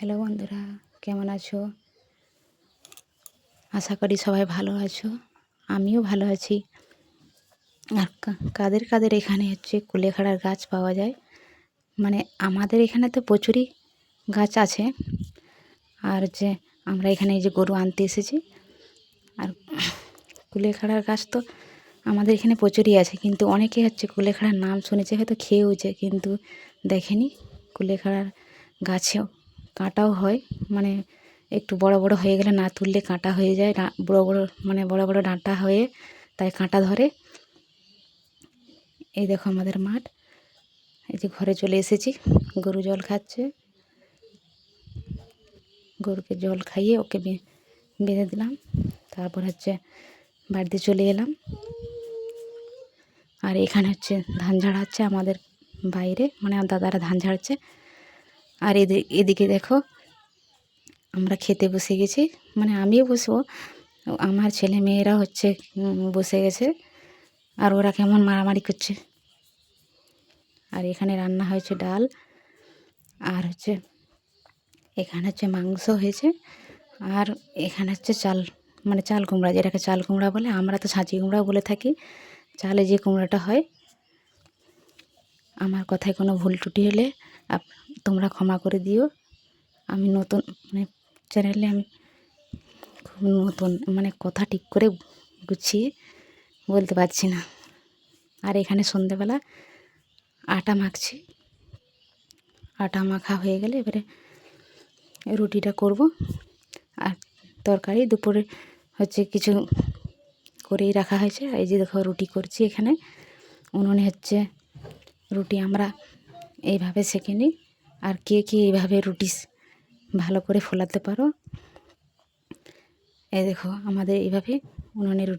Hello বন্ধুরা, কেমন আছো? আশা করি সবাই ভালো আছো, আমিও ভালো আছি। আর কাদের কাদের এখানে হচ্ছে কুলেখাড়ার গাছ পাওয়া যায়? মানে আমাদের এখানে তো প্রচুরই গাছ আছে। আর যে আমরা এখানে যে গরু আনতে এসেছি, আর কুলেখাড়ার গাছ তো আমাদের এখানে প্রচুরই আছে, কিন্তু অনেকে হচ্ছে কুলেখাড়ার নাম শুনেছে, হয়তো খেয়েওছে, কিন্তু দেখেনি কুলেখাড়ার গাছেও। কাঁটাও হয়। মানে একটু বড় বড় হয়ে গেলে না তুললে কাঁটা হয়ে যায়। বড় বড় মানে বড় বড় ডাঁটা হয়ে তাই কাঁটা ধরে। এই দেখো আমাদের মাঠ। এই যে ঘরে চলে এসেছি। গরু জল খাচ্ছে। গরুকে জল খাইয়ে ওকে বেঁধে দিলাম। তারপর হচ্ছে বাড়িতে চলে এলাম। আর এখানে হচ্ছে ধান ঝাড়াচ্ছে আমাদের বাইরে। মানে দাদারা ধান ঝাড়ছে। আর এদিকে দেখো, আমরা খেতে বসে গেছি। মানে আমিও বসবো। আমার ছেলে মেয়েরা হচ্ছে বসে গেছে। আর ওরা কেমন মারামারি করছে। আর এখানে রান্না হয়েছে ডাল। আর হচ্ছে, এখানে হচ্ছে মাংস হয়েছে। আর এখানে হচ্ছে চাল মানে চাল কুমড়া, যেটাকে চাল কুমড়া বলে, আমরা তো ছাঁচি কুমড়াও বলে থাকি। চালে যে কুমড়াটা হয় আমার কথায় কোনো ভুল ত্রুটি হলে তোমরা ক্ষমা করে দিও। আমি নতুন মানে চ্যানেলে আমি খুব নতুন মানে কথা ঠিক করে গুছিয়ে বলতে পারছি না। আর এখানে সন্ধেবেলা আটা মাখছি। আটা মাখা হয়ে গেলে এবারে রুটিটা করব। আর তরকারি দুপুরে হচ্ছে কিছু করেই রাখা হয়েছে। এই যে দেখো রুটি করছি এখানে। উনুনে হচ্ছে রুটি আমরা এইভাবে সেঁকে নিই। আর কে কে এইভাবে রুটি ভালো করে ফোলাতে পারো। এই দেখো আমাদের এইভাবে উনুনে রুটি